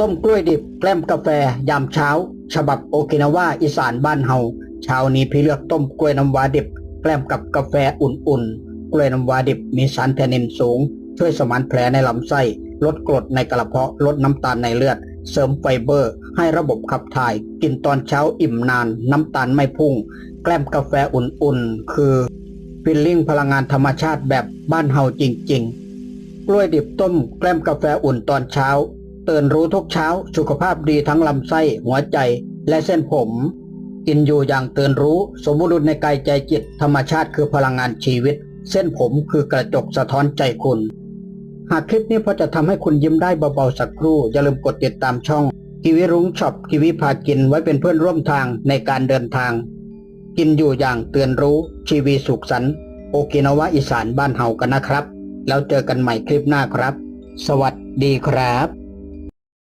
ต้มกล้วยดิบแกล้มกาแฟ ยามเช้า ฉบับโอกินาวาอีสานบ้านเฮาเช้านี้พี่เลือกต้มกล้วยน้ำว้าดิบ แกล้มกับกาแฟอุ่นๆ กล้วยน้ำว้าดิบมีสารแทนนินสูง ช่วยสมานแผลในลำไส้ ลดกรดในกระเพาะลดน้ำตาลในเลือด เสริมไฟเบอร์ ให้ระบบขับถ่าย กินตอนเช้าอิ่มนาน น้ำตาลไม่พุ่ง แกล้มกาแฟอุ่นๆ คือฟิลลิ่งพลังงานธรรมชาติแบบบ้านเฮาจริง ๆ กล้วยดิบต้มแกล้มกาแฟอุ่นตอนเช้า ตื่นรู้ทุกเช้า สุขภาพดีทั้งลำไส้ หัวใจ และเส้นผม กินอยู่อย่างตื่นรู้ สมบูรณ์ในกายใจจิต ธรรมชาติคือพลังงานชีวิต เส้นผมคือกระจกสะท้อนใจคุณ หากคลิปนี้พอจะทำให้คุณยิ้มได้เบาๆสักครู่ อย่าลืมกดติดตามช่องกิวิรุ้งช็อปกิวิพากินไว้เป็นเพื่อนร่วมทางในการเดินทาง กินอยู่อย่างเตือนรู้ชีวีสุขสันต์โอกินาวะอีสานบ้านเฮากันนะครับ แล้วเจอกันใหม่คลิปหน้าครับ สวัสดีครับ